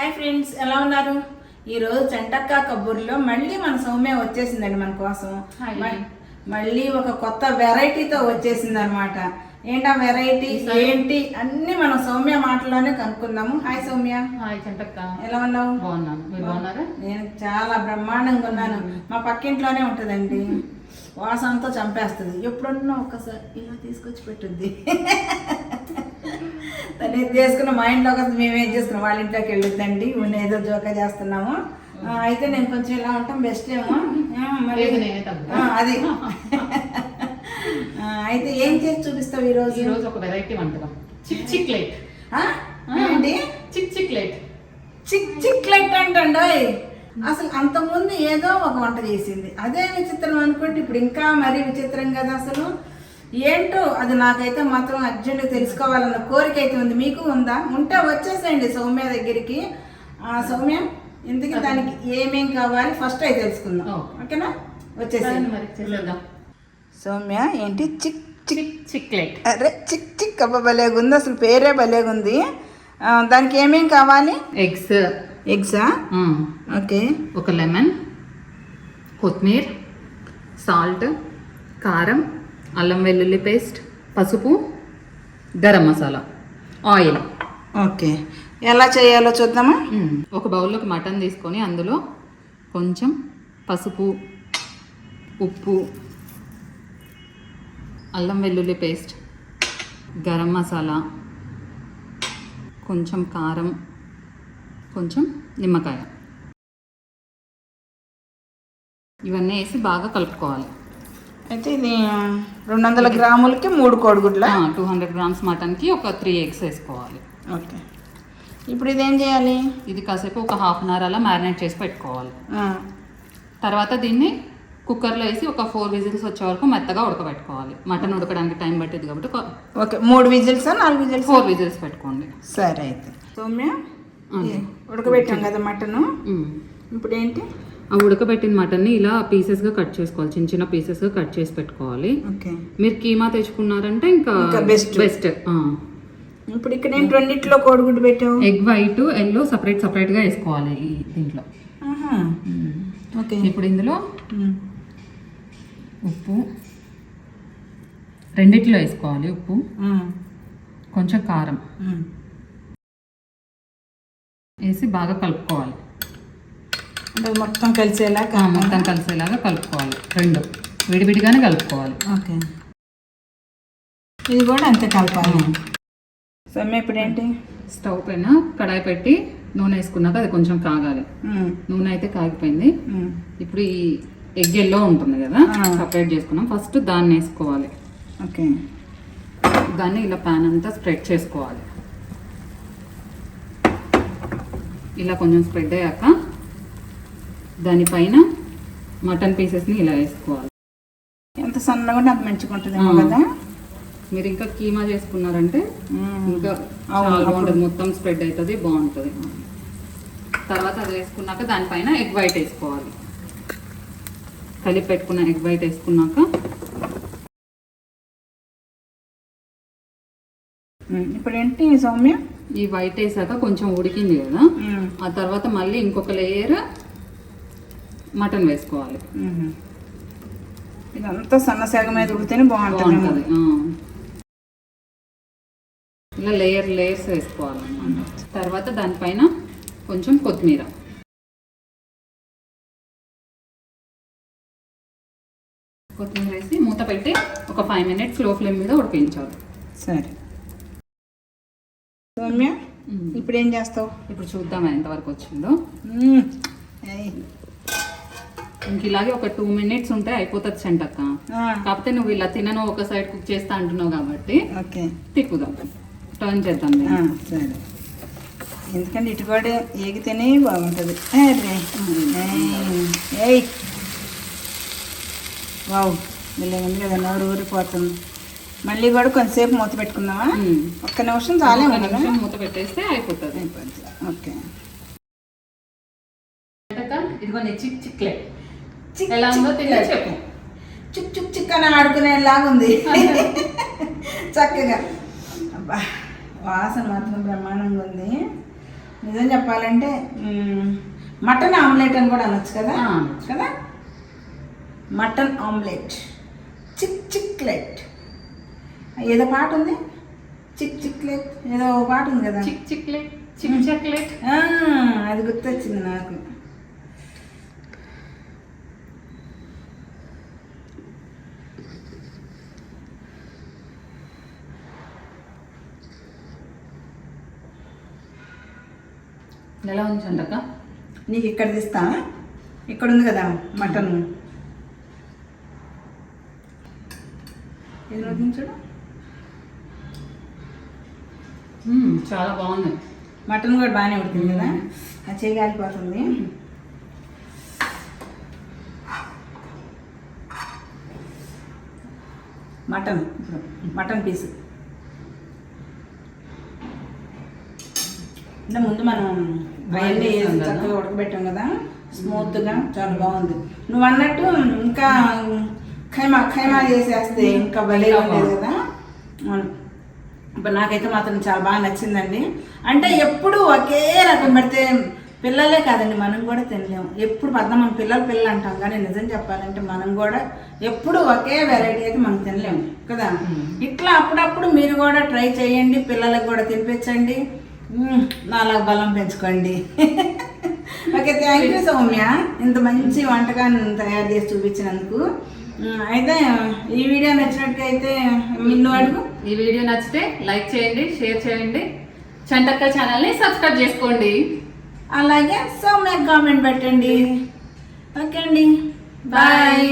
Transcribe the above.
ఎలా ఉన్నారు? ఈ రోజు చెంటక్క కబుర్లో మళ్ళీ మన సౌమ్య వచ్చేసిందండి మన కోసం. హాయ్. మళ్ళీ ఒక కొత్త వెరైటీతో వచ్చేసింది అనమాట ఏంటా వెరైటీ? ఏంటి? అన్ని మనం సౌమ్య మాటల్లోనే కనుక్కుందాము. హాయ్ సౌమ్య. హాయ్ చంటక్క. ఎలా ఉన్నావు? బాగున్నాను. మీరు బాగున్నారా? నేను చాలా బ్రహ్మాండంగా ఉన్నాను. మా పక్కింట్లోనే ఉంటుందండి. వాసనతో చంపేస్తుంది. ఎప్పుడన్నా ఒక్కసారి ఇలా తీసుకొచ్చి పెట్టుద్ది. తను ఇది చేసుకున్న మా ఇంట్లోకి వస్తే మేము ఏం చేసుకున్నాం? వాళ్ళ ఇంట్లోకి వెళ్ళొద్దండి. ఉన్న ఏదో జోక చేస్తున్నాము. అయితే నేను కొంచెం ఇలా ఉంటాం. బెస్ట్ ఏమో. మరి అది. అయితే ఏం చేసి చూపిస్తావు ఈరోజు? ఈ రోజు ఒక వెరైటీ వంటకం చిక్ చిక్లెట్ ఆ? ఏంటి? చిక్ చిక్లెట్ చిక్ చిక్లెట్ అంటండోయ్ అసలు అంతకుముందు ఏదో ఒక వంట చేసింది. అదే విచిత్రం అనుకుంటే ఇప్పుడు ఇంకా మరీ విచిత్రం కదా అసలు. ఏంటో అది నాకైతే మాత్రం అర్జెంట్ తెలుసుకోవాలన్న కోరిక అయితే ఉంది. మీకు ఉందా? ఉంటే వచ్చేసేయండి సౌమ్య దగ్గరికి. ఆ సౌమ్య ఎందుకు దానికి ఏమేం కావాలి? ఫస్ట్ అయి తెలుసుకుందాం. ఓకే. ఓకేనా? వచ్చేసేయండి. మరి సౌమ్య ఏంటి? చిక్ చిక్. చిక్ చిక్లెట్ అరే చిక్ చిక్. అబ్బా భలేగుంది అసలు పేరే భలేగుంది దానికి ఏమేం కావాలి? ఎగ్స్. ఎగ్సా ఓకే. ఒక లెమన్ కొత్తిమీర సాల్ట్ కారం అల్లం వెల్లుల్లి పేస్ట్ పసుపు గరం మసాలా ఆయిల్. ఓకే. ఎలా చేయాలో చూద్దామా? ఒక బౌల్లోకి మటన్ తీసుకొని అందులో కొంచెం పసుపు ఉప్పు అల్లం వెల్లుల్లి పేస్ట్ గరం మసాలా కొంచెం కారం కొంచెం నిమ్మకాయ. ఇవన్నీ వేసి బాగా కలుపుకోవాలి. అయితే ఇది రెండు వందల గ్రాములకి మూడు కోడిగుడ్ల? టూ హండ్రెడ్ గ్రామ్స్ మటన్కి ఒక త్రీ ఎగ్స్ వేసుకోవాలి. ఓకే. ఇప్పుడు ఇది ఏం చేయాలి? ఇది కాసేపు ఒక హాఫ్ అన్ అవర్ అలా మ్యారినేట్ చేసి పెట్టుకోవాలి. తర్వాత దీన్ని కుక్కర్లో వేసి ఒక ఫోర్ విజిల్స్ వచ్చే వరకు మెత్తగా ఉడకబెట్టుకోవాలి. మటన్ ఉడకడానికి టైం పట్టింది కాబట్టి ఓకే. మూడు విజిల్సా నాలుగు విజిల్స్? ఫోర్ విజిల్స్ పెట్టుకోండి. సరే అయితే. సౌమ్య ఉడకబెట్టాం కదా మటను. ఇప్పుడు ఏంటి? ఆ ఉడకబెట్టిన మటన్ని ఇలా పీసెస్గా కట్ చేసుకోవాలి. చిన్న చిన్న పీసెస్గా కట్ చేసి పెట్టుకోవాలి. ఓకే. మీరు కీమా తెచ్చుకున్నారంటే ఇంకా best. బెస్ట్ ఇప్పుడు ఇక్కడ ఏంటి రెండిట్లో కోడిగుడ్డు పెట్టావు. ఎగ్ వైట్ ఎల్లో సపరేట్ సపరేట్గా వేసుకోవాలి ఈ దీంట్లో. ఓకే. ఇప్పుడు ఇందులో ఉప్పు. రెండిట్లో వేసుకోవాలి ఉప్పు. కొంచెం కారం. వేసి బాగా కలుపుకోవాలి. మొత్తం కలిసేలా ఆ, మొత్తం కలిసేలాగా కలుపుకోవాలి. రెండు. విడివిడిగానే కలుపుకోవాలి. ఓకే. ఇది కూడా అంతే కలపాలి. సమ్మె ఇప్పుడు ఏంటి స్టవ్ పైన కడాయి పెట్టి నూనె వేసుకున్నాక అది కొంచెం కాగాలి. నూనె అయితే కాగిపోయింది. ఇప్పుడు ఈ ఎగ్ ఎల్లో ఉంటుంది కదా. సపరేట్ చేసుకున్నాం. ఫస్ట్ దాన్ని వేసుకోవాలి. ఓకే. దాన్ని ఇలా ప్యాన్ అంతా స్ప్రెడ్ చేసుకోవాలి. ఇలా కొంచెం స్ప్రెడ్ అయ్యాక దానిపైన మటన్ పీసెస్ని ఇలా వేసుకోవాలి. ఎంత సన్నగా ఉంటే అంత మంచిగా ఉంటుందేమో ఆ. కదా? మీరు ఇంకా కీమా చేసుకున్నారంటే ఇంకా బాగుంటుంది. మొత్తం స్ప్రెడ్ అవుతుంది బాగుంటుంది. తర్వాత అది వేసుకున్నాక దానిపైన ఎగ్ వైట్ వేసుకోవాలి. కలిపి పెట్టుకున్న ఎగ్ వైట్ వేసుకున్నాక ఇప్పుడు ఏంటి సౌమ్య? ఈ వైట్ వేసాక కొంచెం ఉడికింది కదా. ఆ తర్వాత మళ్ళీ ఇంకొక లేయర్ మటన్ వేసుకోవాలి. ఇదంతా సన్న సేగ మీద ఉడితేనే బాగుంటుంది. ఇలా లేయర్ లేయర్స్ వేసుకోవాలన్నమాట. తర్వాత దానిపైన కొంచెం కొత్తిమీర. కొత్తిమీర వేసి మూత పెట్టి ఒక ఫైవ్ మినిట్స్లో ఫ్లేమ్ మీద ఉడికించాలి. సరే. సౌమ్య ఇప్పుడు ఏం చేస్తావు? ఇప్పుడు చూద్దాం ఎంతవరకు వచ్చిందో. ఇంక ఇలాగే ఒక టూ మినిట్స్ ఉంటే అయిపోతుంది చెంటక్క కాకపోతే నువ్వు ఇలా తినను ఒక సైడ్ కుక్ చేస్తా అంటున్నావు కాబట్టి ఓకే. తిప్పుదాం. టర్న్ చేద్దాం. సరే. ఎందుకంటే ఇటు కూడా ఏగితేనే బాగుంటుంది. ఏయ్, ఏయ్. వావ్. మళ్ళీ ఉంది కదా నోరు ఊరిపోతుంది మళ్ళీ కూడా కొంతసేపు మూత పెట్టుకుందామా. ఒక్క నిమిషం చాలే నిమిషం మూత పెట్టేస్తే అయిపోతుంది. ఓకే. ఇదిగో చిక్ చిక్లెట్. చిక్ ఎలా ఉందో తిని చెప్పు. చుక్ చుక్ చిక్ అని ఆడుకునేలాగా ఉంది చక్కగా. అబ్బా వాసన మాత్రం బ్రహ్మాండంగా ఉంది. నిజం చెప్పాలంటే మటన్ ఆమ్లెట్ అని కూడా అనొచ్చు కదా. కదా? Mutton omelette. చిక్ చిక్లెట్. ఏదో పాట ఉంది? చిక్ చిక్లెట్. ఏదో పాట ఉంది కదా? చిక్ చిక్లెట్ చిక్ చాక్లెట్. ఆ, అది గుర్తొచ్చింది నాకు. ఎలా ఉంచండి అక్క? నీకు ఇక్కడ తీస్తా. ఇక్కడ ఉంది కదా మటన్. ఇది చూడు మ్మ్, చాలా బాగుంది. మటన్ కూడా బాగానే ఉడికింది కదా? ఆ చేయి కాలిపోతుంది. మటన్ ఇప్పుడు మటన్ పీస్. అంటే ముందు మనం అవన్నీ వేసాం. చక్కగా ఉడకబెట్టాం కదా? స్మూత్గా. చాలా బాగుంది. నువ్వు అన్నట్టు ఇంకా ఖైమా ఖైమా చేసేస్తే ఇంకా భలే ఉండేది కదా. ఇప్పుడు నాకైతే మాత్రం చాలా బాగా నచ్చిందండి. అంటే ఎప్పుడు ఒకే రకం పెడితే పిల్లలే కాదండి మనం కూడా తినలేము. ఎప్పుడు పద్మ మనం పిల్లలు పిల్లలు అంటాం కానీ నిజం చెప్పాలంటే మనం కూడా ఎప్పుడు ఒకే వెరైటీ అయితే మనం తినలేము కదా. ఇట్లా అప్పుడప్పుడు మీరు కూడా ట్రై చేయండి పిల్లలకు కూడా తినిపించండి. నాలుగు బలం పెంచుకోండి. ఓకే థ్యాంక్ యూ సౌమ్య ఇంత మంచి వంటకాన్ని తయారు చేసి చూపించినందుకు. అయితే ఈ వీడియో నచ్చినట్టుగా నిన్ను అడుగు. ఈ వీడియో నచ్చితే లైక్ చేయండి షేర్ చేయండి. చంటక్క ఛానల్ని సబ్స్క్రైబ్ చేసుకోండి. అలాగే సౌమ్య కామెంట్ పెట్టండి. ఓకే అండి. బాయ్